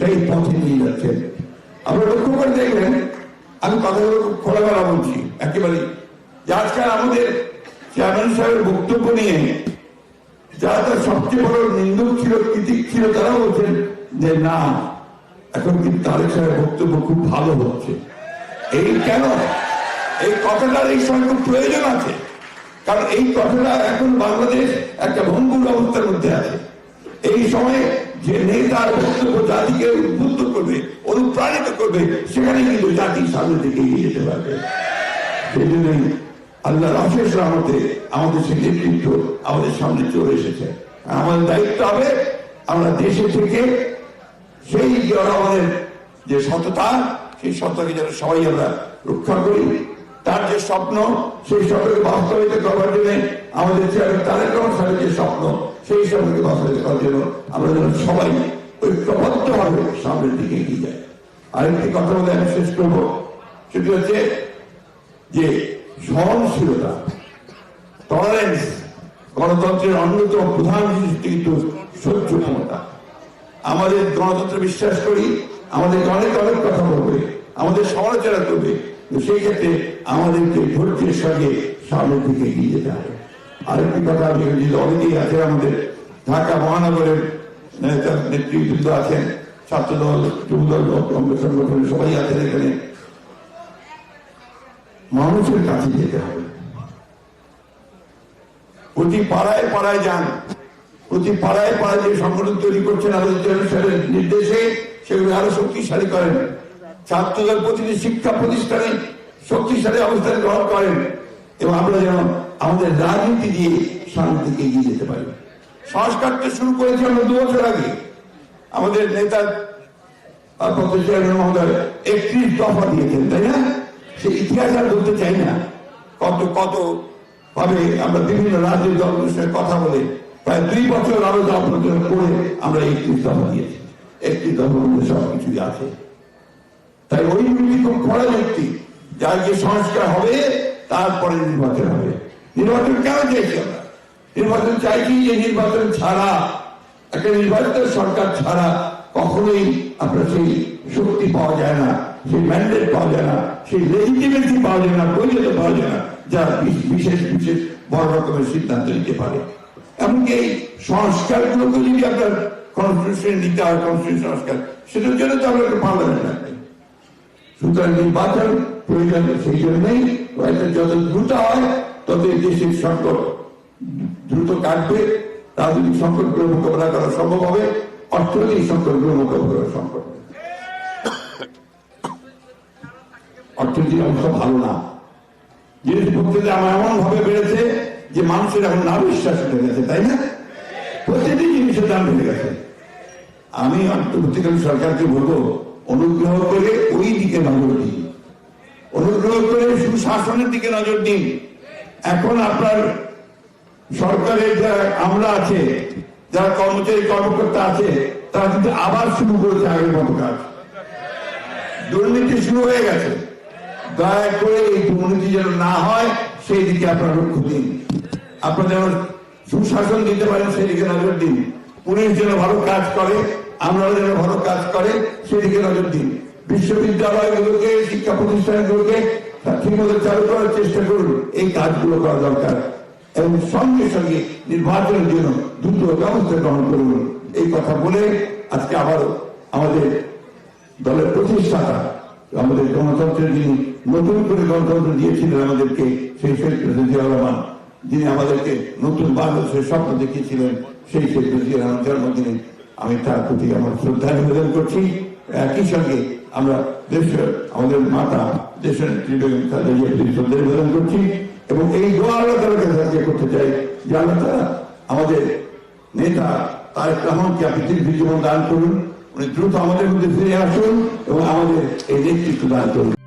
সেই পথে নিয়ে যাচ্ছেন। আমরা লক্ষ্য করে দেখবেন, আমি কথাগুলো খুব খোলামেলা বলছি, একেবারে। যে আজকাল আমাদের চেয়ারম্যান সাহেবের বক্তব্য নিয়ে যারা তার সবচেয়ে বড় নিন্দুক ছিল, কৃতিক ছিল তারা বলছেন যে না, এখন কিন্তু তারেক সাহেবের বক্তব্য খুব ভালো হচ্ছে। এই কেন? এই কথাটার এই সময় খুব প্রয়োজন আছে। কারণ এই কথাটা এখন বাংলাদেশ একটা ভঙ্গুর অবস্থার মধ্যে আছে। এই সময়ে যে নেতার বক্তব্য জাতিকে উদ্বুদ্ধ করবে, অনুপ্রাণিত করবে, সেখানে কিন্তু জাতি সামনে দিকে এগিয়ে যেতে পারবে। সেই জন্যই আল্লাহর অশেষ রহমতে আমাদের সেই নেতৃত্ব আমাদের সামনে চলে এসেছে। আমাদের দায়িত্ব হবে আমরা দেশে থেকে সেই যে যে সততা, সেই সততাকে যেন সবাই আমরা রক্ষা করি। তার যে স্বপ্ন, সেই স্বপ্নকে বাস্তবায়িত করবার জন্য আমাদের চেয়ারম্যান তারেক রহমান সাহেবের যে স্বপ্ন, সেই স্বপ্নকে বাস্তবায়িত করার জন্য আমরা যেন সবাই ঐক্যবদ্ধভাবে সামনের দিকে এগিয়ে যাই। আরেকটি কথা বলে আমি শেষ করব, সেটি হচ্ছে যে সহনশীলতা টলারেন্স গণতন্ত্রের অন্যতম প্রধান জিনিস কিন্তু সহ্য ক্ষমতা। আমাদের গণতন্ত্রে বিশ্বাস করি আমাদের অনেক অনেক কথা বলবে, আমাদের সমালোচনা করবে কিন্তু সেই ক্ষেত্রে আমাদেরকে ধৈর্যের সঙ্গে সামনের দিকে এগিয়ে যেতে হবে। আরেকটি কথা আমি অনেকেই আছে আমাদের ঢাকা মহানগরের নেতৃবৃন্দ আছেন, ছাত্রদল, যুবদল কংগ্রেস সংগঠনের সবাই আছেন এখানে। মানুষের কাছে যেতে হবে। প্রতি পাড়ায় পাড়ায় যান। প্রতি পাড়ায় পাড়ায় যে সংগঠন তৈরি করছেন আমাদের নির্দেশে সেগুলো আরও শক্তিশালী করেন। ছাত্রদের প্রতিটি শিক্ষা প্রতিষ্ঠানে শক্তিশালী অবস্থান গ্রহণ করেন এবং আমরা যেন আমাদের রাজনীতি দিয়ে সামনের এগিয়ে যেতে পারি। সংস্কারটা শুরু করেছি আমরা দু বছর আগে। আমাদের নেতা মহোদয় একত্রিশ দফা দিয়েছেন, তাই না? সেই ইতিহাস আর বলতে চাই না। কত কত ভাবে আমরা বিভিন্ন রাজ্যের দলগুলোর সঙ্গে কথা বলে প্রায় দুই বছর আরও আলোচনা করে আমরা একত্রিশ দফা দিয়েছি। একত্রিশ দফার মধ্যে সব কিছুই আছে। তাই ওই ব্যক্তি খুব কড়া ব্যক্তি, যার যে সংস্কার হবে তারপরে নির্বাচন হবে। নির্বাচন কেন চাইছি আমরা? নির্বাচন চাইছি যে নির্বাচন ছাড়া, একটা নির্বাচিত সরকার ছাড়া কখনোই আপনার সেই শক্তি পাওয়া যায় না, সেই ম্যান্ডেট পাওয়া যায় না, সেই লেজিটিমেসি পাওয়া যায় না, বৈধতা পাওয়া যায় না, যা বিশেষ বিশেষ বড় রকমের সিদ্ধান্ত নিতে পারে। এমনকি এই সংস্কারগুলোকে যদি আপনার কনস্টিটিউশন নিতে হয় কনস্টিটিউশন সংস্কার, সেটার জন্য তো আমরা একটা পার্লামেন্ট লাগবে সুতরাং নির্বাচন প্রয়োজন সেই জন্যই যত দ্রুত হয়, তত দেশের সংকট দ্রুত কাটবে। রাজনৈতিক সংকটগুলো মোকাবেলা করা সম্ভব হবে। অর্থনৈতিক সংকটগুলো মোকাবেলা করা সম্ভব হবে। অর্থনৈতিক অবস্থা ভালো না। জিনিসপত্রের দাম এমন ভাবে বেড়েছে যে মানুষের এখন না বিশ্বাস উঠে গেছে, তাই না? প্রতিটি জিনিসের দাম বেড়ে গেছে। আমি অন্তর্বর্তীকালীন সরকারকে বলব অনুগ্রহ করে ওই দিকে নজর দিন। অনুগ্রহ করে সুশাসনের দিকে নজর দিন। এখন আপনার সরকারের যারা আমরা আছে যারা কর্মচারী কর্মকর্তা আছে, তারা কিন্তু আবার শুরু করেছে আগের মতো কাজ। দুর্নীতি শুরু হয়ে গেছে। দয়া করে এই দুর্নীতি যেন না হয়, সেই দিকে আপনার লক্ষ্য দিন। আপনার যেন সুশাসন দিতে পারেন, সেই দিকে নজর দিন। পুলিশ যেন ভালো কাজ করে আমরা যেন ভালো কাজ করে, সেদিকে নজর দিন। বিশ্ববিদ্যালয়গুলোকে, শিক্ষা প্রতিষ্ঠানগুলোকে ঠিক মতো চালু করার চেষ্টা করুন। এই কাজগুলো করা দরকার। এবং সঙ্গে সঙ্গে নির্বাচনের জন্য দ্রুত ব্যবস্থা গ্রহণ করুন। এই কথা বলে আজকে আবার আমাদের দলের প্রতিষ্ঠাতা, আমাদের গণতন্ত্রের যিনি নতুন করে গণতন্ত্র দিয়েছিলেন আমাদেরকে, সেই শেখ প্রেসিডেন্ট রহমান, যিনি আমাদেরকে নতুন বাংলাদেশের স্বপ্ন দেখিয়েছিলেন, সেই শেখ প্রেসিডেন্ট রহমান জন্মদিনে আমি তার প্রতি আমার শ্রদ্ধা নিবেদন করছি। একই সঙ্গে আমরা দেশের, আমাদের মাতা দেশের শ্রদ্ধা নিবেদন করছি এবং এই করতে চাই যে তালা আমাদের নেতা তারেক রহমানকে আপনি দীর্ঘ জীবন দান করুন। উনি দ্রুত আমাদের মধ্যে ফিরে আসুন এবং আমাদের এই নেতৃত্ব দান করুন।